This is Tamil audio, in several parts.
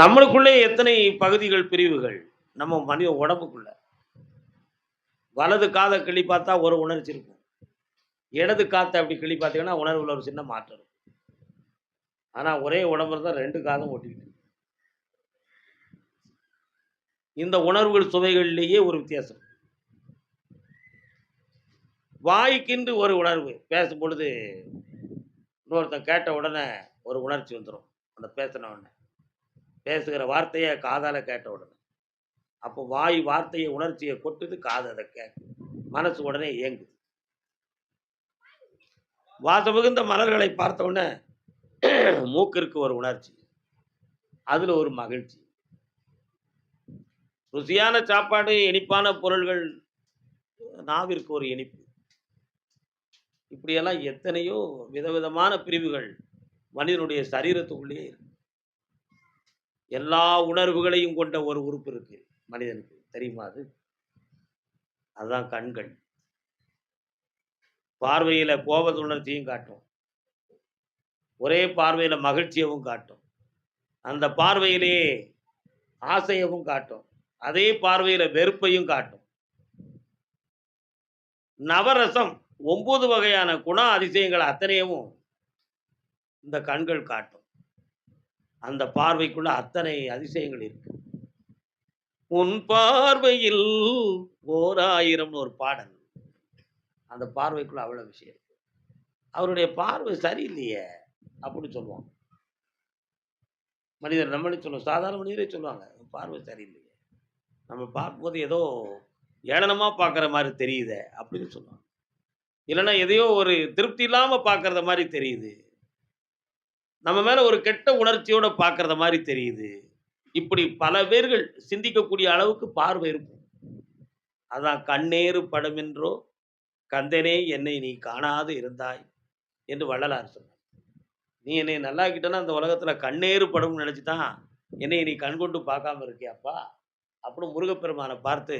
நம்மளுக்குள்ளே எத்தனை பகுதிகள் பிரிவுகள்? நம்ம மனித உடம்புக்குள்ள. வலது காதை கிளி பார்த்தா ஒரு உணர்ச்சி இருக்கும். இடது காத்தை அப்படி கிளி பார்த்தீங்கன்னா உணர்வுல ஒரு சின்ன மாற்றம் இருக்கும். ஆனால் ஒரே உடம்புல தான் ரெண்டு காதும் ஓட்டிக்கிட்டு இந்த உணர்வுகள் சுவைகளிலேயே ஒரு வித்தியாசம். வாய்க்கின்று ஒரு உணர்வு. பேசும் பொழுது இன்னொருத்தன் கேட்ட உடனே ஒரு உணர்ச்சி வந்துடும் அந்த பேசின உடனே. பேசுகிற வார்த்தையை காதால கேட்ட உடனே. அப்போ வாய் வார்த்தையை உணர்ச்சியை கொட்டுது காது அதை கேட்குது. மனசு உடனே இயங்குது. வாச மிகுந்த மலர்களை பார்த்த உடனே மூக்கிற்கு ஒரு உணர்ச்சி. அதில் ஒரு மகிழ்ச்சி. ருசியான சாப்பாடு இனிப்பான பொருள்கள் நாவிற்கு ஒரு இனிப்பு. இப்படியெல்லாம் எத்தனையோ விதவிதமான பிரிவுகள் மனிதனுடைய சரீரத்துக்குள்ளேயே இருக்கு. எல்லா உணர்வுகளையும் கொண்ட ஒரு உறுப்பு இருக்கு மனிதனுக்கு. தெரியுமா அது? அதுதான் கண்கள். பார்வையில கோப உணர்ச்சியும் காட்டும். ஒரே பார்வையில மகிழ்ச்சியவும் காட்டும். அந்த பார்வையிலே ஆசையவும் காட்டும். அதே பார்வையில வெறுப்பையும் காட்டும். நவரசம் ஒன்பது வகையான குண அதிசயங்கள் அத்தனையும் இந்த கண்கள் காட்டும். அந்த பார்வைக்குள்ள அத்தனை அதிசயங்கள் இருக்கு. உன் பார்வையில் ஓர் ஆயிரம்னு ஒரு பாடல். அந்த பார்வைக்குள்ள அவ்வளோ விஷயம் இருக்கு. அவருடைய பார்வை சரியில்லையே அப்படின்னு சொல்லுவாங்க. மனிதர் நம்மளே சொல்லுவோம். சாதாரண மனிதரே சொல்லுவாங்க பார்வை சரியில்லையே. நம்ம பார்க்கும்போது ஏதோ ஏளனமாக பார்க்குற மாதிரி தெரியுதே அப்படின்னு சொல்லுவாங்க. இல்லைன்னா எதையோ ஒரு திருப்தி இல்லாமல் பார்க்குறத மாதிரி தெரியுது. நம்ம மேல ஒரு கெட்ட உணர்ச்சியோட பார்க்கறத மாதிரி தெரியுது. இப்படி பல பேர்கள் சிந்திக்கக்கூடிய அளவுக்கு பார்வை இருக்கும். அதான் கண்ணேறு படமென்றோ கந்தனே என்னை நீ காணாது இருந்தாய் என்று வள்ளலார் சொன்னார். நீ என்னை நல்லா கிட்டனா அந்த உலகத்துல கண்ணேறு படம்னு நினச்சி தான் என்னை நீ கண் கொண்டு பார்க்காம இருக்கியாப்பா? அப்படின்னு முருகப்பெருமானை பார்த்து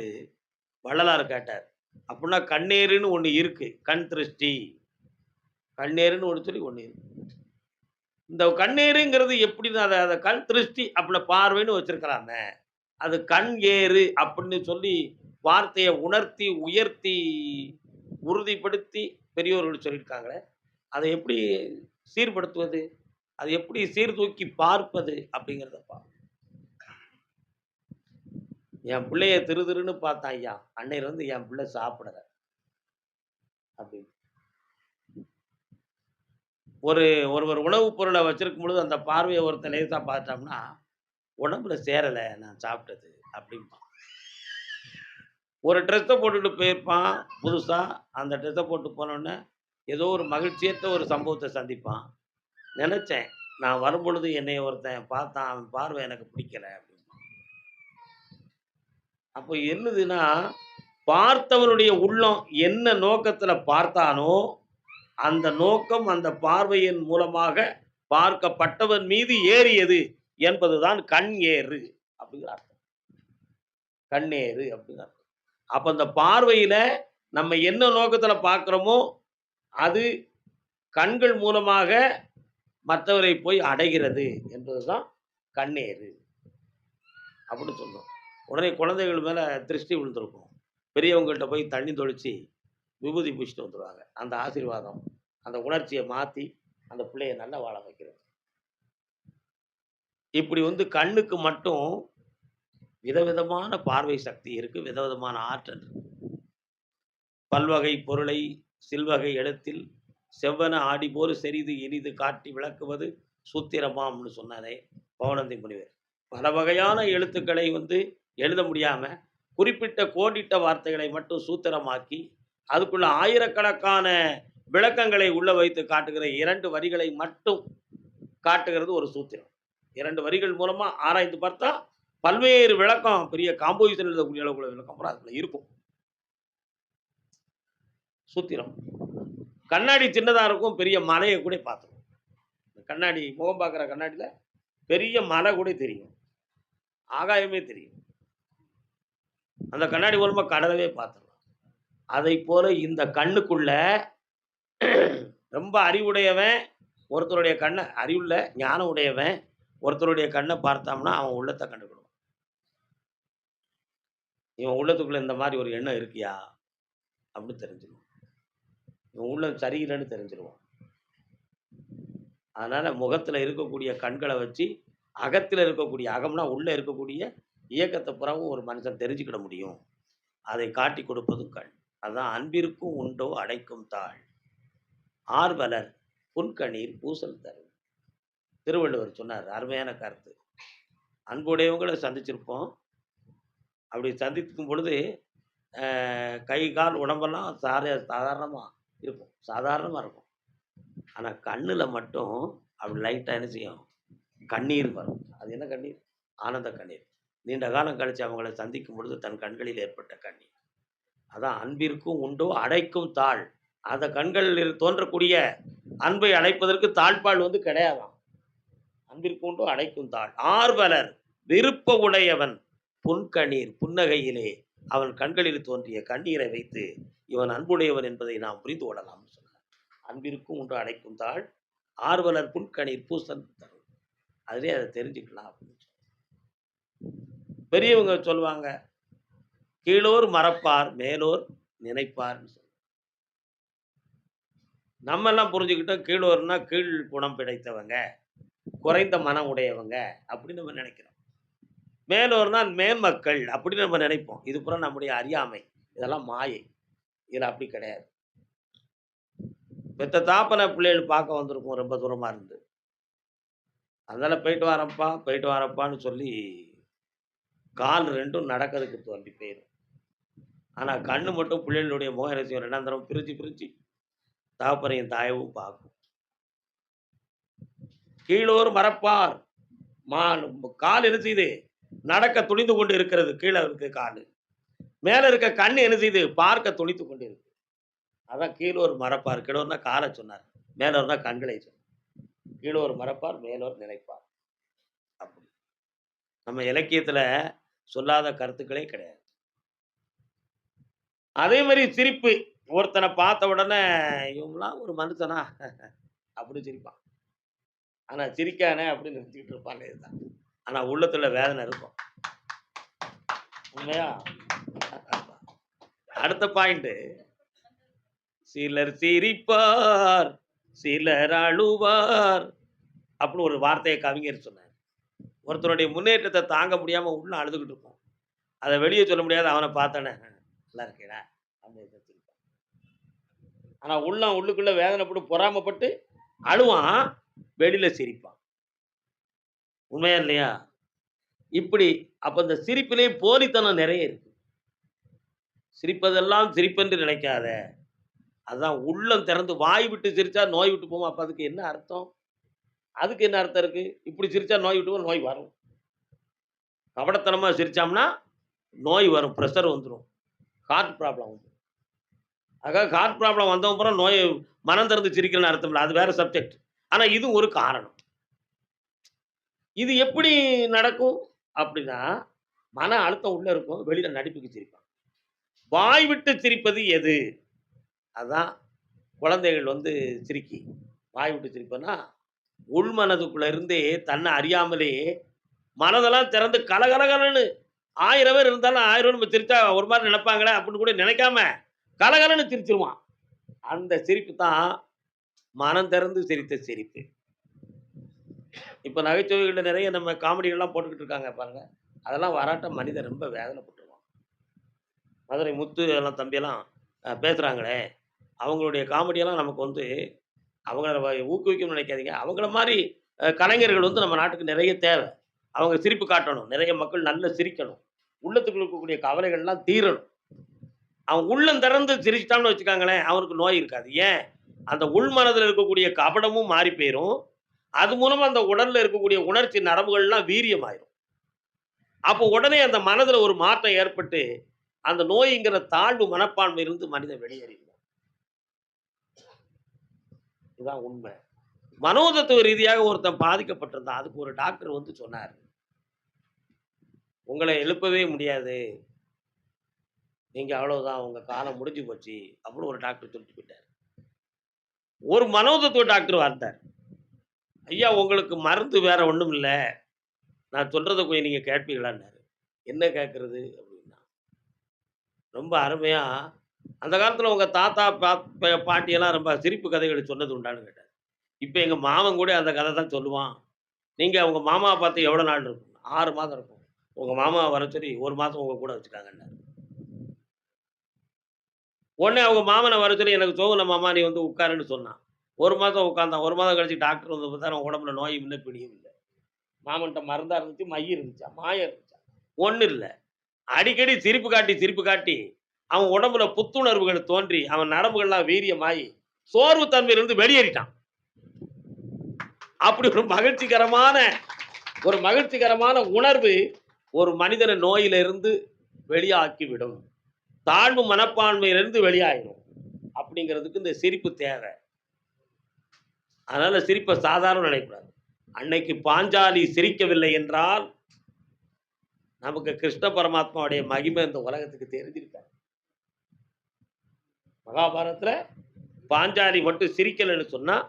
வள்ளலார் கேட்டார். அப்படின்னா கண்ணேறுன்னு ஒன்று இருக்கு கண் திருஷ்டி. கண்ணேறுன்னு ஒன்று சொல்லி ஒன்று இருக்கு. இந்த கண்ணேறுங்கிறது எப்படி அதை அதை கண் திருஷ்டி அப்படின்னு பார்வைன்னு வச்சிருக்கிறாங்க. அது கண் ஏறு அப்படின்னு சொல்லி வார்த்தையை உணர்த்தி உயர்த்தி உறுதிப்படுத்தி பெரியோர்கள் சொல்லியிருக்காங்களே அதை எப்படி சீர்படுத்துவது? அது எப்படி சீர்தூக்கி பார்ப்பது அப்படிங்கிறத என் பிள்ளைய திரு திருன்னு பார்த்தான் ஐயா. அன்னையில வந்து என் பிள்ளை சாப்பிடல. அப்படின்னு. ஒரு ஒருவர் உணவுப் பொருளை வச்சிருக்கும் பொழுது அந்த பார்வையை ஒருத்தன் லேசா பார்த்துட்டோம்னா உடம்புல சேரலை நான் சாப்பிட்டது அப்படிம்பான். ஒரு ட்ரெஸ்ஸை போட்டுட்டு போயிருப்பான் புதுசாக அந்த ட்ரெஸ்ஸை போட்டு போனோடனே ஏதோ ஒரு மகிழ்ச்சியற்ற ஒரு சம்பவத்தை சந்திப்பான். நினச்சேன் நான் வரும்பொழுது என்னை ஒருத்தன் பார்த்தான் அவன் பார்வை எனக்கு பிடிக்கல அப்படின்னு அப்போ என்னதுன்னா பார்த்தவனுடைய உள்ளம் என்ன நோக்கத்தில் பார்த்தானோ அந்த நோக்கம் அந்த பார்வையின் மூலமாக பார்க்கப்பட்டவன் மீது ஏறியது என்பதுதான் கண் ஏறு அப்படிங்கிற அர்த்தம். கண்ணேறு அப்படிங்கிற அர்த்தம். அப்ப அந்த பார்வையில நம்ம என்ன நோக்கத்துல பார்க்குறோமோ அது கண்கள் மூலமாக மற்றவரை போய் அடைகிறது என்பதுதான் கண்ணேறு அப்படின்னு சொன்னோம் உடனே குழந்தைகள் மேல திருஷ்டி விழுந்திருக்கும். பெரியவங்கள்ட்ட போய் தண்ணி தொளிச்சு விபூதி பூச்சிட்டு வந்துடுவாங்க அந்த ஆசீர்வாதம் அந்த உணர்ச்சியை மாற்றி அந்த பிள்ளையை நல்லா வாழ வைக்கிறது. இப்படி வந்து கண்ணுக்கு மட்டும் விதவிதமான பார்வை சக்தி இருக்குது விதவிதமான ஆற்றல் பல்வகை பொருளை சில்வகை இடத்தில் செவ்வன ஆடி போல் செறிது இனிது காட்டி விளக்குவது சூத்திரமாம்னு சொன்னாரே பவனந்தி முனிவர். பல வகையான எழுத்துக்களை வந்து எழுத முடியாமல் குறிப்பிட்ட கோடிட்ட வார்த்தைகளை மட்டும் சூத்திரமாக்கி அதுக்குள்ள ஆயிரக்கணக்கான விளக்கங்களை உள்ள வைத்து காட்டுகிற இரண்டு வரிகளை மட்டும் காட்டுகிறது ஒரு சூத்திரம். இரண்டு வரிகள் மூலமா ஆராய்ந்து பார்த்தா பல்வேறு விளக்கம் பெரிய காம்போசிஷன் எழுதக்கூடிய அளவுக்குள்ள விளக்கம் கூட அதுல இருக்கும். சூத்திரம். கண்ணாடி சின்னதா இருக்கும் பெரிய மலையை கூட பார்த்துருவோம் கண்ணாடி முகம் பார்க்குற கண்ணாடியில பெரிய மலை கூட தெரியும். ஆகாயமே தெரியும். அந்த கண்ணாடி மூலமாக கடலவே பார்த்துருவோம் அதை போல இந்த கண்ணுக்குள்ள ரொம்ப அறிவுடையவன் ஒருத்தருடைய கண்ணை அறிவுள்ள ஞானம் உடையவன் ஒருத்தருடைய கண்ணை பார்த்தோம்னா அவன் உள்ளத்தை கண்டுக்கிடுவான் இவன் உள்ளத்துக்குள்ள இந்த மாதிரி ஒரு எண்ணம் இருக்கியா? அப்படின்னு தெரிஞ்சிருவான். இவன் உள்ளம் சரியில்லைன்னு தெரிஞ்சிருவான். அதனால முகத்துல இருக்கக்கூடிய கண்களை வச்சு அகத்தில் இருக்கக்கூடிய அகம்னா உள்ள இருக்கக்கூடிய இயக்கத்தை புறவும் ஒரு மனுஷன் தெரிஞ்சுக்கிட முடியும். அதை காட்டி கொடுப்பதும் கண். அதான் அன்பிற்கும் உண்டோ அடைக்கும் தாள் ஆர்வலர் புன்கணீர் பூசல் தரும். திருவள்ளுவர் சொன்னார் அருமையான கருத்து. அன்புடையவங்களை சந்திச்சிருப்போம். அப்படி சந்திக்கும் பொழுது கை கால் உடம்பெல்லாம் சார சாதாரணமாக இருக்கும். சாதாரணமாக இருக்கும். ஆனால் கண்ணில் மட்டும் அப்படி லைட்டாக என்ன செய்யும்? கண்ணீர் வரும். அது என்ன கண்ணீர்? ஆனந்த கண்ணீர். நீண்ட காலம் கழித்து அவங்கள சந்திக்கும் பொழுது தன் கண்களில் ஏற்பட்ட கண்ணீர். அதான் அன்பிற்கும் உண்டோ அடைக்கும் தாழ் அந்த கண்களில் தோன்றக்கூடிய அன்பை அடைப்பதற்கு தாழ்பால் வந்து கிடையாதாம். அன்பிற்கு உண்டோ அடைக்கும் தாழ் ஆர்வலர் விருப்ப உடையவன் புன்கண்ணீர் புன்னகையிலே அவன் கண்களில் தோன்றிய கண்ணீரை வைத்து இவன் அன்புடையவன் என்பதை நாம் புரிந்து கொள்ளலாம். சொன்னார் அன்பிற்கும் உண்டு அடைக்கும் தாள். ஆர்வலர் புன்கணீர் பூசன் தரும். அதிலே அதை தெரிஞ்சுக்கலாம் அப்படின்னு சொன்னார். பெரியவங்க சொல்லுவாங்க கீழோர் மறப்பார் மேலோர் நினைப்பார்னு சொல்லுவாங்க நம்ம எல்லாம் புரிஞ்சுக்கிட்டோம் கீழோர்னா கீழ் குணம் பிடைத்தவங்க குறைந்த மனம் உடையவங்க அப்படின்னு நம்ம நினைக்கிறோம். மேலோர்னா மேன்மக்கள் அப்படின்னு நம்ம நினைப்போம். இது புறம் நம்முடைய அறியாமை. இதெல்லாம் மாயை. இதில் அப்படி கிடையாது. பெத்த தாப்பனை பிள்ளைகள் பார்க்க வந்திருக்கும் ரொம்ப தூரமாக இருந்து. அதனால போயிட்டு வரப்பா போயிட்டு வரப்பான்னு சொல்லி கால் ரெண்டும் நடக்கிறதுக்கு தோண்டி போயிடும் ஆனா கண்ணு மட்டும் பிள்ளைகளுடைய முக ரசியம் ரெண்டாம் தரம் பிரிச்சு பிரிச்சு தாப்பனையும் தாயவும் பார்க்கும் கீழோர் மறப்பார். மா கால் என்ன செய்யுது நடக்க துணிந்து கொண்டு இருக்கிறது. கீழே இருக்கு கால். மேல இருக்க கண் என்ன செய்யுது பார்க்க துணித்து கொண்டு இருக்கு. அதான் கீழோர் மறப்பார். கீழோர்னா காலை சொன்னார். மேலோர்னா கண்களை சொன்னார். கீழோர் மறப்பார் மேலோர் நினைப்பார். அப்படி. நம்ம இலக்கியத்துல சொல்லாத கருத்துக்களே கிடையாது. அதே மாதிரி சிரிப்பு. ஒருத்தனை பார்த்த உடனே இவங்களாம் ஒரு மனுஷனா? அப்படி சிரிப்பான். ஆனா சிரிக்கானே அப்படின்னு நிறுத்திட்டு இருப்பான் இதுதான். ஆனா உள்ளத்துல வேதனை இருக்கும். உண்மையா? அடுத்த பாயிண்ட் சிலர் சிரிப்பார் சிலர் அழுவார் அப்படின்னு ஒரு வார்த்தையை கவிஞர் சொன்னார். ஒருத்தருடைய முன்னேற்றத்தை தாங்க முடியாம உள்ள அழுதுகிட்டு இருக்கும் அதை வெளியே சொல்ல முடியாது அவனை பார்த்தானே. நல்லா இருக்கேடா அப்படின்னு வச்சிருப்பான் ஆனா உள்ள உள்ளுக்குள்ள வேதனைப்பட்டு பொறாமப்பட்டு அழுவான் வெளியில சிரிப்பான். உண்மையா இல்லையா? இப்படி அப்ப இந்த சிரிப்பிலே போலித்தனம் நிறைய இருக்கு. சிரிப்பதெல்லாம் சிரிப்பென்று நினைக்காத. அதுதான் உள்ளம் திறந்து வாய் விட்டு சிரிச்சா நோய் விட்டு போகும் அப்ப அதுக்கு என்ன அர்த்தம்? அதுக்கு என்ன அர்த்தம் இருக்கு? இப்படி சிரிச்சா நோய் விட்டு நோய் வரும். கபடத்தனமா சிரிச்சோம்னா நோய் வரும் ப்ரெஷர் வந்துடும் ஹார்ட் ப்ராப்ளம் வந்துடும் ஆக ஹார்ட் ப்ராப்ளம் வந்தவங்க அப்புறம் நோய் மனம் திறந்து சிரிக்கிறேன்னு அர்த்தம் இல்லை. அது வேற சப்ஜெக்ட் ஆனால் இது ஒரு காரணம். இது எப்படி நடக்கும்? அப்படின்னா மன அழுத்தம் உள்ள இருக்கும் வெளியில நடிப்புக்கு சிரிப்பான் வாய் விட்டு சிரிப்பது எது? அதான் குழந்தைகள் வந்து சிரிக்கி. வாய் விட்டு சிரிப்பனா உள் மனதுக்குள்ள இருந்தே தன்னை அறியாமலே மனதெல்லாம் திறந்து கலகலகலன்னு ஆயிரம் பேர் இருந்தாலும் ஆயிரம் பேர் நம்ம சிரிச்சா ஒரு மாதிரி நினைப்பாங்களே அப்படின்னு கூட நினைக்காம கலகலன்னு சிரிச்சிருவான் அந்த சிரிப்பு தான் மனம் திறந்து சிரித்த சிரிப்பு. இப்போ நகைச்சுவைகளில் நிறைய நம்ம காமெடிகள்லாம் போட்டுக்கிட்டு இருக்காங்க பாருங்க. அதெல்லாம் வராட்ட மனிதன் ரொம்ப வேதனைப்பட்டுருவான். மதுரை முத்து எல்லாம் தம்பியெல்லாம் பேசுகிறாங்களே அவங்களுடைய காமெடியெல்லாம் நமக்கு வந்து அவங்கள ஊக்குவிக்கணும்னு நினைக்காதீங்க. அவங்கள மாதிரி கலைஞர்கள் வந்து நம்ம நாட்டுக்கு நிறைய தேவை. அவங்க சிரிப்பு காட்டணும். நிறைய மக்கள் நல்லா சிரிக்கணும். உள்ளத்துக்குள்ள இருக்கக்கூடிய கவலைகள்லாம் தீரணும். அவன் உள்ளம் திறந்து சிரிச்சிட்டான்னு வச்சுக்காங்களேன் அவனுக்கு நோய் இருக்காது. ஏன்? அந்த உள் மனதில் இருக்கக்கூடிய கபடமும் மாறி போயிடும் அது மூலமாக அந்த உடலில் இருக்கக்கூடிய உணர்ச்சி நரம்புகள்லாம் வீரியமாயிரும். அப்போ உடனே அந்த மனதில் ஒரு மாற்றம் ஏற்பட்டு அந்த நோய்ங்கிற தாழ்வு மனப்பான்மை இருந்து மனிதன் வெளியேறிடுவான். இதுதான் உண்மை. மனோதத்துவ ரீதியாக ஒருத்தன் பாதிக்கப்பட்டிருந்தான் அதுக்கு ஒரு டாக்டர் வந்து சொன்னார் உங்களை எழுப்பவே முடியாது நீங்க அவ்வளவுதான் உங்க காலம் முடிஞ்சு போச்சு அப்படின்னு ஒரு டாக்டர் சொல்லிட்டு போயிட்டார் ஒரு மனோதத்துவ டாக்டர் வந்தார் ஐயா உங்களுக்கு மருந்து வேற ஒண்ணும் இல்ல. நான் சொல்றதை கொஞ்சம் நீங்க கேட்பீங்களான்னாரு. என்ன கேட்கறது? அப்படின்னா. ரொம்ப அருமையா, அந்த காலத்துல உங்க தாத்தா, பா பாட்டியெல்லாம் ரொம்ப சிரிப்பு கதைகள் சொன்னது உண்டான்னு கேட்டாரு. இப்போ எங்கள் மாமன் கூட அந்த கதை தான் சொல்லுவான். நீங்கள் அவங்க மாமாவை பார்த்து எவ்வளோ நாள் இருக்கும்? ஆறு மாதம் இருக்கும். உங்கள் மாமா வர சொல்லி ஒரு மாதம் உங்கள் கூட வச்சுட்டாங்கன்னு உடனே அவங்க மாமனை வர சொல்லி எனக்கு சோகுன மாமா நீ வந்து உட்காருன்னு சொன்னான். ஒரு மாதம் உட்காந்தான் ஒரு மாதம் கழிச்சு டாக்டர் வந்து பார்த்தா அவன் உடம்புல நோய் இன்னும் பிடியும் இல்லை மாமன்கிட்ட மருந்தா இருந்துச்சு, மை இருந்துச்சா, மாயம் இருந்துச்சா. ஒன்றும் இல்லை அடிக்கடி சிரிப்பு காட்டி, சிரிப்பு காட்டி, அவன் உடம்புல புத்துணர்வுகள் தோன்றி, அவன் நரம்புகள்லாம் வீரியமாயி, சோர்வு தன்மையிலிருந்து வெளியேறிட்டான். அப்படி ஒரு மகிழ்ச்சிகரமான ஒரு மகிழ்ச்சிகரமான உணர்வு ஒரு மனிதன நோயிலிருந்து வெளியாக்கிவிடும். தாழ்வு மனப்பான்மையிலிருந்து வெளியாகிடும் அப்படிங்கிறதுக்கு இந்த சிரிப்பு தேவை. அதனால சிரிப்பை சாதாரண நினைக்கூடாது அன்னைக்கு பாஞ்சாலி சிரிக்கவில்லை என்றால், நமக்கு கிருஷ்ண பரமாத்மாவுடைய மகிமை இந்த உலகத்துக்கு தெரிஞ்சிருக்காரு மகாபாரதத்தில் பாஞ்சாலி மட்டும் சிரிக்கலைன்னு சொன்னால்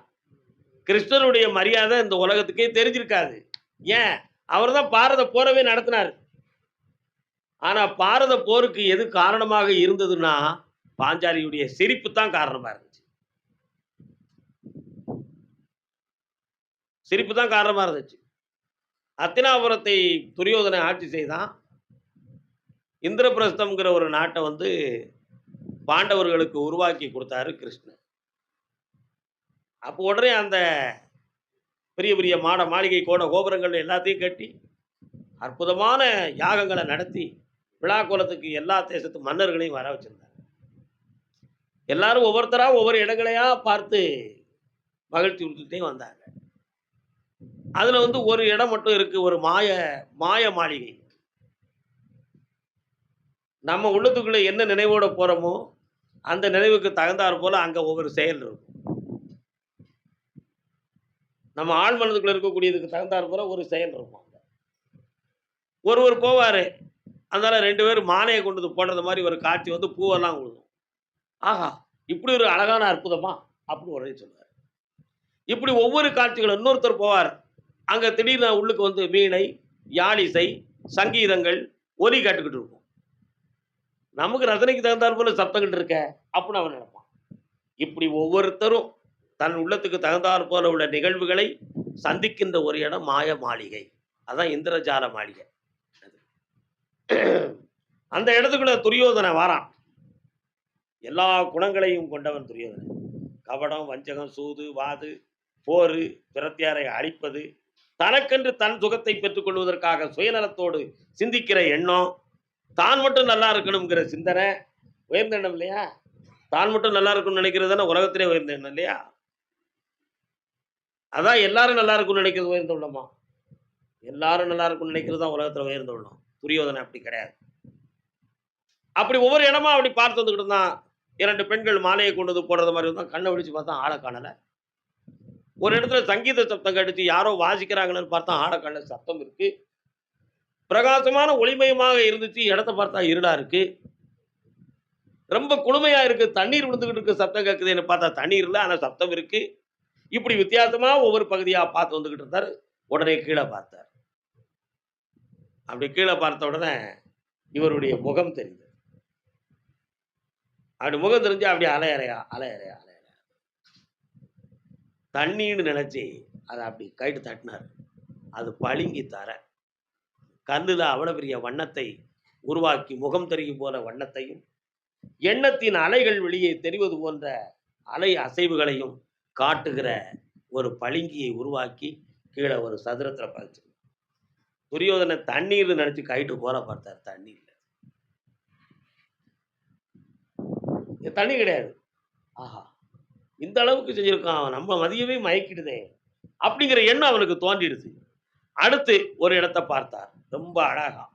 கிருஷ்ணனுடைய மரியாதை இந்த உலகத்துக்கே தெரிஞ்சிருக்காது. ஏன்? அவர் தான் பாரத போரவே நடத்தினாரு. ஆனால் பாரத போருக்கு எது காரணமாக இருந்ததுன்னா, பாஞ்சாலியுடைய சிரிப்பு தான் காரணமாக இருந்துச்சு. சிரிப்பு தான் காரணமாக இருந்துச்சு. அத்தினாபுரத்தை துரியோதனை ஆட்சி செய்தான். இந்திரபிரஸ்தம்ங்கிற ஒரு நாட்டை வந்து பாண்டவர்களுக்கு உருவாக்கி கொடுத்தாரு கிருஷ்ணன் அப்போ உடனே அந்த பெரிய பெரிய மாட மாளிகை, கோட கோபுரங்கள் எல்லாத்தையும் கட்டி, அற்புதமான யாகங்களை நடத்தி, விழா கோலத்துக்கு எல்லா தேசத்து மன்னர்களையும் வர வச்சுருந்தாங்க எல்லாரும் ஒவ்வொருத்தரா ஒவ்வொரு இடங்களையா பார்த்து மகிழ்ச்சி உறுத்திட்டே வந்தாங்க. அதுல வந்து ஒரு இடம் மட்டும் இருக்கு. ஒரு மாய மாய மாளிகை. நம்ம உள்ளத்துக்குள்ள என்ன நினைவோட போறோமோ, அந்த நினைவுக்கு தகுந்தாற் போல அங்க ஒவ்வொரு செயல் இருக்கும். நம்ம ஆழ் மனதுக்குள்ள இருக்கக்கூடியதுக்கு தகுந்தாற் போல ஒரு செயல் இருக்கும் ஒருவர் போவாரு. அதனால ரெண்டு பேரும் மானையை கொண்டு வந்து போடுறது மாதிரி ஒரு காட்சி வந்து பூவெல்லாம் விழுகும். ஆஹா! இப்படி ஒரு அழகான அற்புதமா? அப்படின்னு உடனே சொல்லுவாரு. இப்படி ஒவ்வொரு காட்சிகளும் இன்னொருத்தர் போவார். அங்க திடீர்னு உள்ளுக்கு வந்து வீணை, யாழிசை, சங்கீதங்கள், ஒலி கேட்டுக்கிட்டு இருக்கும். நமக்கு ரசனைக்கு தகுந்தாற் போல சப்தங்கள் இருக்க அப்படின்னு அவன் நினைப்பான். இப்படி ஒவ்வொருத்தரும் தன் உள்ளத்துக்கு தகுந்தாற் போல உள்ள நிகழ்வுகளை சந்திக்கின்ற ஒரு இடம் மாய மாளிகை. அதான் இந்திரஜால மாளிகை. அந்த இடத்துக்குள்ள துரியோதனை வாரான். எல்லா குணங்களையும் கொண்டவன் துரியோதனன். கபடம், வஞ்சகம், சூது, வாது, போரு, பிரத்தியாரை அழிப்பது, தனக்கென்று தன் சுகத்தை பெற்றுக்கொள்வதற்காக சுயநலத்தோடு சிந்திக்கிற எண்ணம், தான் மட்டும் நல்லா இருக்கணுங்கிற சிந்தனை, உயர்ந்த எண்ணம் இல்லையா? தான் மட்டும் நல்லா இருக்கணும்னு நினைக்கிறது தானே உலகத்திலே உயர்ந்த எண்ணம் இல்லையா? அதான் எல்லாரும் நல்லா இருக்கும்னு நினைக்கிறது உயர்ந்த உள்ளமா? எல்லாரும் நல்லா இருக்கும்னு நினைக்கிறது தான் உலகத்தில் உயர்ந்த உள்ளம். துரியோதனை அப்படி கிடையாது. அப்படி ஒவ்வொரு இடமா அப்படி பார்த்து வந்துக்கிட்டு இருந்தான். இரண்டு பெண்கள் மாலையை கொண்டு வந்து போடுறது மாதிரி இருந்தால் கண்ணை விழிச்சு பார்த்தா ஆளை காணலை ஒரு இடத்துல சங்கீத சப்தம் கடித்து யாரோ வாசிக்கிறாங்கன்னு பார்த்தா ஆள காணல. சத்தம் இருக்கு. பிரகாசமான ஒளிமயமாக இருந்துச்சு. இடத்த பார்த்தா இருளா இருக்கு. ரொம்ப குளுமையா இருக்கு. தண்ணீர் விழுந்துகிட்டு இருக்கு. சத்தம் கேட்குதுன்னு பார்த்தா தண்ணீர் இல்லை ஆனால் சத்தம் இருக்குது இப்படி வித்தியாசமா ஒவ்வொரு பகுதியா பார்த்து வந்துக்கிட்டு இருந்தார் உடனே கீழே பார்த்தார். அப்படி கீழே பார்த்த உடனே இவருடைய முகம் தெரிஞ்சது அப்படி முகம் தெரிஞ்சு அப்படியே அலையறையா, அலையறையா, அலையறையா. தண்ணின்னு நினைச்சு அத அப்படி கைட்டு தட்டினார் அது பழுங்கி தர கல்லுல அவ்வளவு பெரிய வண்ணத்தை உருவாக்கி முகம் தெரியும் போல வண்ணத்தையும், எண்ணத்தின் அலைகள் வெளியே தெரிவது போன்ற அலை அசைவுகளையும் காட்டுகிற ஒரு பளிங்கியை உருவாக்கி கீழே ஒரு சதுரத்தில் பதிச்சு. துரியோதனை தண்ணீர்னு நினைச்சு கைட்டு போற பார்த்தார். தண்ணி இல்லை தண்ணி கிடையாது. ஆஹா! இந்த அளவுக்கு செஞ்சிருக்கான். அவன் நம்ம மதியவே மயக்கிடுதே! அப்படிங்கிற எண்ணம் அவனுக்கு தோன்றிடுச்சு. அடுத்து ஒரு இடத்த பார்த்தார். ரொம்ப அழகா.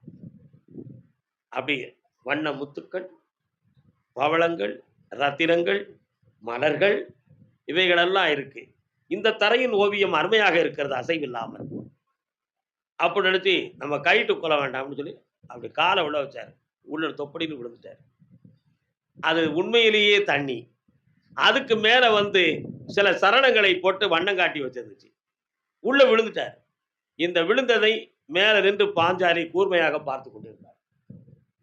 அப்படி வண்ண முத்துக்கள், பவளங்கள், ரத்தினங்கள், மலர்கள் இவைகளெல்லாம் இருக்கு. இந்த தரையின் ஓவியம் அருமையாக இருக்கிறது அசைவில்லாமல். அப்படி நினைச்சு நம்ம கைட்டு கொள்ள வேண்டாம்னு சொல்லி அப்படி காலை உள்ள வச்சார் உள்ள தொப்படின்னு விழுந்துட்டாரு. அது உண்மையிலேயே தண்ணி. அதுக்கு மேலே வந்து சில சரணங்களை போட்டு வண்ணம் காட்டி வச்சிருந்துச்சு. உள்ள விழுந்துட்டார் இந்த விழுந்ததை மேலே நின்று பாஞ்சாலி கூர்மையாக பார்த்து கொண்டிருந்தார்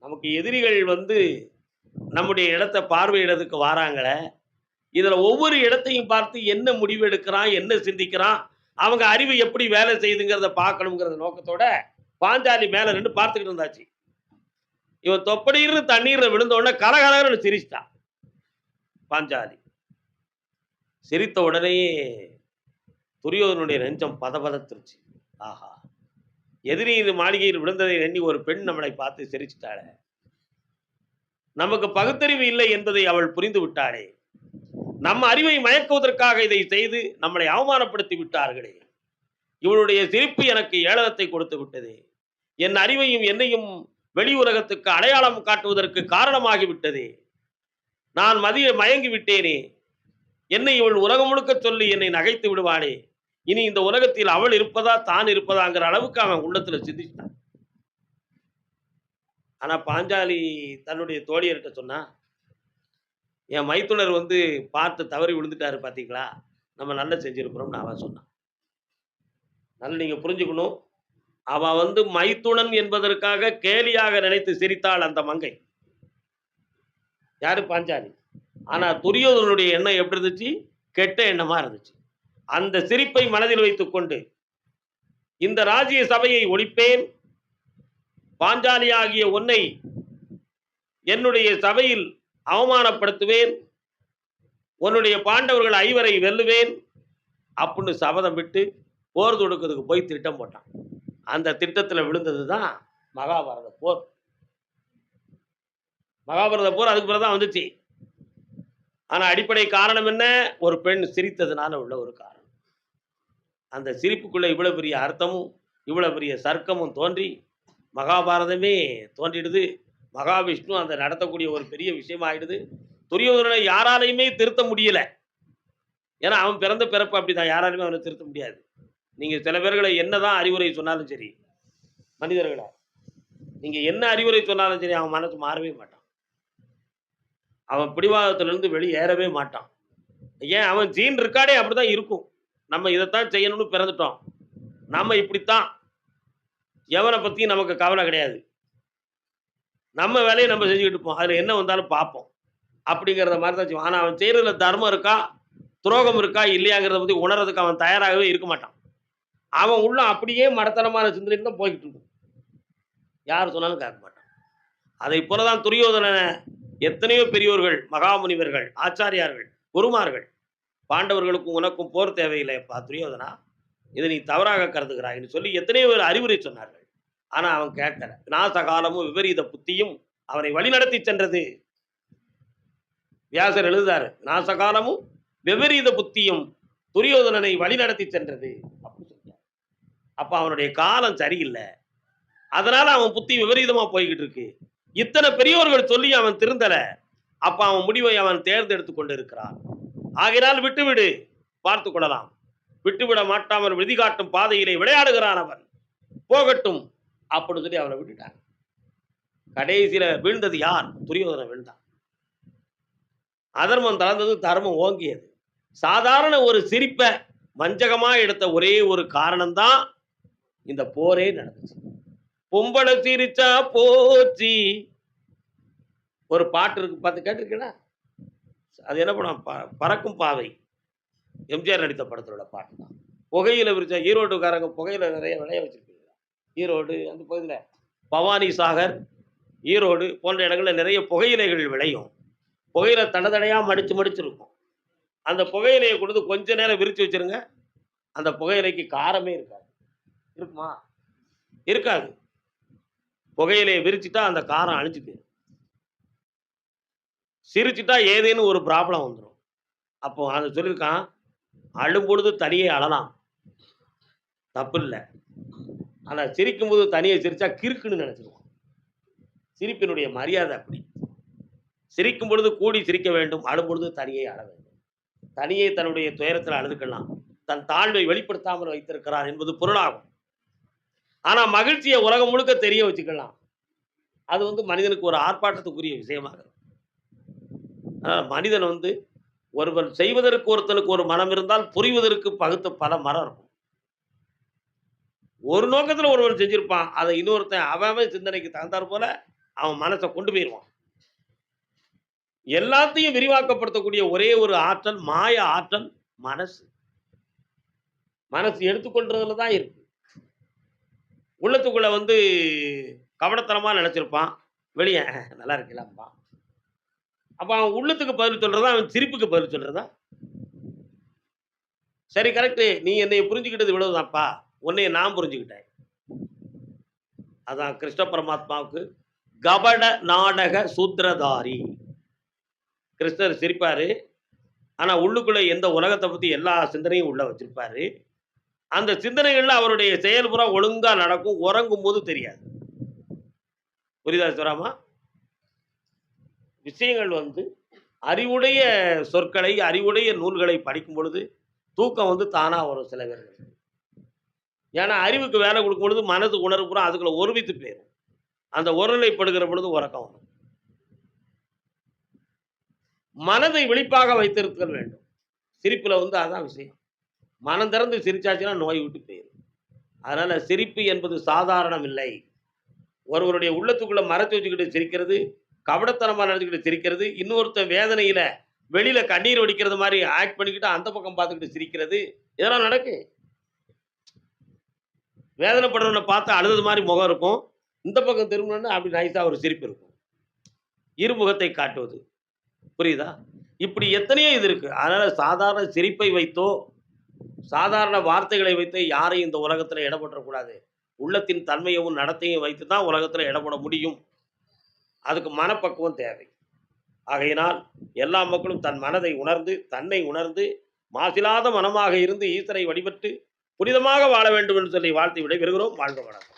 நமக்கு எதிரிகள் வந்து நம்முடைய இடத்தை பார்வையிடறதுக்கு வாராங்களே இதில் ஒவ்வொரு இடத்தையும் பார்த்து என்ன முடிவு எடுக்கிறான் என்ன சிந்திக்கிறான் அவங்க அறிவு எப்படி வேலை செய்யுதுங்கிறத பார்க்கணுங்கிறத நோக்கத்தோட பாஞ்சாலி மேல நின்று பார்த்துக்கிட்டு இருந்தாச்சு. இவன் தொப்படின்னு தண்ணீர்ல விழுந்த உடனே கலகலன்னு சிரிச்சிட்டான் பாஞ்சாலி சிரித்த உடனே துரியோதனுடைய நெஞ்சம் பதபதத்துருச்சு. ஆஹா. எதிரியின் மாளிகையில் விழுந்ததை எண்ணி ஒரு பெண் நம்மளை பார்த்து சிரிச்சிட்டாளே. நமக்கு பகுத்தறிவு இல்லை என்பதை அவள் புரிந்து விட்டாளே. நம்ம அறிவை மயக்குவதற்காக இதை செய்து நம்மளை அவமானப்படுத்தி விட்டார்களே. இவளுடைய சிரிப்பு எனக்கு ஏளனத்தை கொடுத்து விட்டது. என் அறிவையும் என்னையும் வெளி உலகத்துக்கு அடையாளம் காட்டுவதற்கு காரணமாகிவிட்டது நான் மதிய மயங்கி விட்டேனே. என்னை இவள் உலகம் முழுக்க சொல்லி என்னை நகைத்து விடுவாளே. இனி இந்த உலகத்தில் அவள் இருப்பதா தான் இருப்பதாங்கிற அளவுக்கு அவன் உள்ளத்துல சிந்திச்சிட்டான் ஆனா பாஞ்சாலி தன்னுடைய தோழியர்கிட்ட சொன்னா என் மைத்துனர் வந்து பார்த்து தவறி விழுந்துட்டாரு பார்த்தீங்களா நம்ம நல்லா செஞ்சுருக்கிறோம்னு அவன் சொன்னான். நல்லா நீங்கள் புரிஞ்சுக்கணும். அவன் வந்து மைத்துனன் என்பதற்காக கேலியாக நினைத்து சிரித்தாள் அந்த மங்கை. யாரு? பாஞ்சாலி. ஆனா துரியோதனுடைய எண்ணம் எப்படி இருந்துச்சு? கெட்ட எண்ணமா இருந்துச்சு. அந்த சிரிப்பை மனதில் வைத்துக்கொண்டு இந்த ராஜ்ய சபையை ஒழிப்பேன். பாஞ்சாலி ஆகிய உன்னை என்னுடைய சபையில் அவமானப்படுத்துவேன். உன்னுடைய பாண்டவர்கள் ஐவரை வெல்லுவேன். அப்படின்னு சபதம் விட்டு போர் தொடுக்கிறதுக்கு போய் திட்டம் போட்டான். அந்த திட்டத்தில் விழுந்தது தான் மகாபாரத போர். மகாபாரத போர் அதுக்கு பிறகு தான் வந்துச்சு. ஆனால் அடிப்படை காரணம் என்ன? ஒரு பெண் சிரித்ததுனால உள்ள ஒரு காரணம். அந்த சிரிப்புக்குள்ள இவ்வளோ பெரிய அர்த்தமும் இவ்வளோ பெரிய சர்க்கமும் தோன்றி மகாபாரதமே தோன்றிடுது. மகாவிஷ்ணு அந்த நடத்தக்கூடிய ஒரு பெரிய விஷயம் ஆயிடுது துரியோதனனை யாராலையுமே திருத்த முடியல. ஏன்னா அவன் பிறந்த பிறப்பு அப்படிதான். யாராலையுமே அவனை திருத்த முடியாது. நீங்க சில பேர்களை என்னதான் அறிவுரை சொன்னாலும் சரி மனிதர்களா நீங்க என்ன அறிவுரை சொன்னாலும் சரி அவன் மனசு மாறவே மாட்டான். அவன் பிடிவாதத்திலிருந்து வெளியேறவே மாட்டான். ஏன்? அவன் ஜீன் இருக்காடே அப்படிதான் இருக்கும். நம்ம இதைத்தான் செய்யணும்னு பிறந்துட்டோம். நம்ம இப்படித்தான். எவனை பத்தி நமக்கு கவலை கிடையாது. நம்ம வேலையை நம்ம செஞ்சுக்கிட்டு இருப்போம். அதில் என்ன வந்தாலும் பார்ப்போம். அப்படிங்கிறத மாதிரி தான் செய்வான். ஆனால் அவன் செய்கிறதுல தர்மம் இருக்கா? துரோகம் இருக்கா? இல்லையாங்கிறத பற்றி உணர்றதுக்கு அவன் தயாராகவே இருக்க மாட்டான். அவன் உள்ள அப்படியே மடத்தனமான சிந்தனை தான் போய்கிட்டு இருக்கும். யார் சொன்னாலும் கேட்க மாட்டான். அதை போலதான் துரியோதனனை எத்தனையோ பெரியோர்கள் மகாமுனிவர்கள் ஆச்சாரியார்கள் குருமார்கள் பாண்டவர்களுக்கும் உனக்கும் போர் தேவையில்லைப்பா துரியோதனா. இதை நீ தவறாக கருதுகிறாய்ன்னு சொல்லி எத்தனையோ பேர் அறிவுரை சொன்னார்கள். ஆனா அவன் கேட்கல நாசகாலமும் விபரீத புத்தியும் அவனை வழிநடத்தி சென்றது. வியாசர் எழுதுறாரு நாசகாலமும் விபரீத புத்தியும் துரியோதனனை வழிநடத்தி சென்றது. அப்படின்னு சொல்றார். அப்போ அவனுடைய காலம் சரியில்லை. அதனால அவன் புத்தி விபரீதமா போய்கிட்டு இருக்கு. இத்தனை பெரியோர்கள் சொல்லி அவன் திருந்தலை. அப்ப அவன் முடிவை அவன் தேர்ந்தெடுத்து கொண்டு இருக்கிறான் ஆகினால் விட்டுவிடு பார்த்து கொள்ளலாம். விட்டுவிட மாட்டாமல் விதிகாட்டும் பாதையிலே விளையாடுகிறான் அவன். போகட்டும் அப்படின்னு சொல்லி அவரை விட்டுட்டான் கடைசியில வீழ்ந்தது யார்? துரியோதனை வீழ்ந்தான். அதர்மம் தளர்ந்தது தர்மம் ஓங்கியது. சாதாரண ஒரு சிரிப்பை வஞ்சகமா எடுத்த ஒரே ஒரு காரணம்தான் இந்த போரே நடந்துச்சு. பொம்பளை சிரிச்சா போச்சு. ஒரு பாட்டு இருக்கு பார்த்து கேட்டிருக்கீங்களா? அது என்ன படம்? ப- பறக்கும் பாவை. எம்ஜிஆர் நடித்த படத்தோட பாட்டு தான் புகையில விரிச்சா ஈரோட்டுக்காரங்க புகையில நிறைய விளைய வச்சிருக்கு. ஈரோடு அந்த பகுதியில் பவானி சாகர் ஈரோடு போன்ற இடங்களில் நிறைய புகையிலைகள் விளையும். புகையில தடதடையாக மடித்து மடித்து மடிச்சிருக்கும் அந்த புகையிலையை கொடுத்து கொஞ்ச நேரம் விரித்து வச்சிருங்க. அந்த புகையிலைக்கு காரமே இருக்காது. இருக்குமா? இருக்காது. புகையிலையை விரிச்சுட்டா அந்த காரம் அழிஞ்சு போயிடும். சிரிச்சுட்டா ஏதேன்னு ஒரு ப்ராப்ளம் வந்துடும் அப்போ அதை சொல்லியிருக்கான் அழும்பொழுது தனியே அழலாம். தப்பு இல்லை ஆனால் சிரிக்கும்போது தனியை சிரிச்சா கிறுக்குன்னு நினச்சிருவோம். சிரிப்பினுடைய மரியாதை அப்படி. சிரிக்கும் பொழுது கூடி சிரிக்க வேண்டும் அழும் பொழுது தனியே அழ வேண்டும். தனியே தன்னுடைய துயரத்தில் அழுதுக்கலாம். தன் தாழ்வை வெளிப்படுத்தாமல் வைத்திருக்கிறார் என்பது பொருளாகும். ஆனால் மகிழ்ச்சியை உலகம் முழுக்க தெரிய வச்சுக்கலாம். அது வந்து மனிதனுக்கு ஒரு ஆர்ப்பாட்டத்துக்குரிய விஷயமாக இருக்கும். மனிதன் வந்து ஒருவர் செய்வதற்கு ஒருத்தனுக்கு ஒரு மனம் இருந்தால் புரிவதற்கு பகுத்த பல மரம் இருக்கும். ஒரு நோக்கத்தில் ஒருவன் செஞ்சிருப்பான். அதை இன்னொருத்தன் அவன் சிந்தனைக்கு தகுந்தாற் போல அவன் மனசை கொண்டு போயிடுவான் எல்லாத்தையும் விரிவாக்கப்படுத்தக்கூடிய ஒரே ஒரு ஆற்றல், மாய ஆற்றல் மனசு. மனசு எடுத்துக்கொள்றதுல தான் இருக்கு. உள்ளத்துக்குள்ள வந்து கவனத்தனமாக நினச்சிருப்பான் வெளியே நல்லா இருக்கலாம்ப்பா அப்போ அவன் உள்ளத்துக்கு பதில் சொல்றதா, அவன் சிரிப்புக்கு பதில் சொல்றதா? சரி கரெக்டு நீ என்னை புரிஞ்சுக்கிட்டது இவ்வளவுதான்ப்பா. உன்னைய நான் புரிஞ்சுக்கிட்டேன். அதான் கிருஷ்ண பரமாத்மாவுக்கு கபட நாடக சூத்திரதாரி. கிருஷ்ணர் சிரிப்பாரு. ஆனால் உள்ளுக்குள்ளே எந்த உலகத்தை பற்றி எல்லா சிந்தனையும் உள்ள வச்சிருப்பாரு. அந்த சிந்தனைகளில் அவருடைய செயல்புறம் ஒழுங்காக நடக்கும் உறங்கும் போது தெரியாது. புரியுதா சிவராமா? விஷயங்கள் வந்து அறிவுடைய சொற்களை, அறிவுடைய நூல்களை படிக்கும் பொழுது, தூக்கம் வந்து தானாக வரும் சில பேர்கள் ஏன்னா அறிவுக்கு வேலை கொடுக்கும் பொழுது மனது உணர்வு பூரா அதுக்குள்ள ஒருமித்து போயிடும் அந்த ஒருநிலைப்படுகிற பொழுது உறக்கம் வரும். மனதை விழிப்பாக வைத்திருத்தல் வேண்டும். சிரிப்பில் வந்து அதான் விஷயம். மனம் திறந்து சிரிச்சாச்சுன்னா நோய் விட்டு போயிடும் அதனால சிரிப்பு என்பது சாதாரணம் இல்லை. ஒருவருடைய உள்ளத்துக்குள்ள மறைச்சு வச்சுக்கிட்டு சிரிக்கிறது, கபடத்தனமாக நெனச்சுக்கிட்டு சிரிக்கிறது, இன்னொருத்தன் வேதனையில வெளியில கண்ணீர் வடிக்கிறது மாதிரி ஆக்ட் பண்ணிக்கிட்டு அந்த பக்கம் பார்த்துக்கிட்டு சிரிக்கிறது, இதெல்லாம் நடக்கு வேதனைப்படுறவனை பார்த்தா அழுதது மாதிரி முகம் இருக்கும். இந்த பக்கம் திரும்புனோனே அப்படி நைஸாக ஒரு சிரிப்பு இருக்கும். இருமுகத்தை காட்டுவது. புரியுதா? இப்படி எத்தனையோ இது இருக்கு. அதனால சாதாரண சிரிப்பை வைத்தோ, சாதாரண வார்த்தைகளை வைத்தோ யாரையும் இந்த உலகத்தில் எடை உள்ளத்தின் தன்மையவும், நடத்தையும் வைத்து தான் உலகத்தில் இடப்பட முடியும். அதுக்கு மனப்பக்குவம் தேவை. ஆகையினால் எல்லா மக்களும் தன் மனதை உணர்ந்து, தன்னை உணர்ந்து, மாசிலாத மனமாக இருந்து ஈஸ்வரை வழிபட்டு புனிதமாக வாழ வேண்டும் என்று சொல்லி வாழ்த்தி விடைபெறுகிறோம். வாழ்க வணக்கம்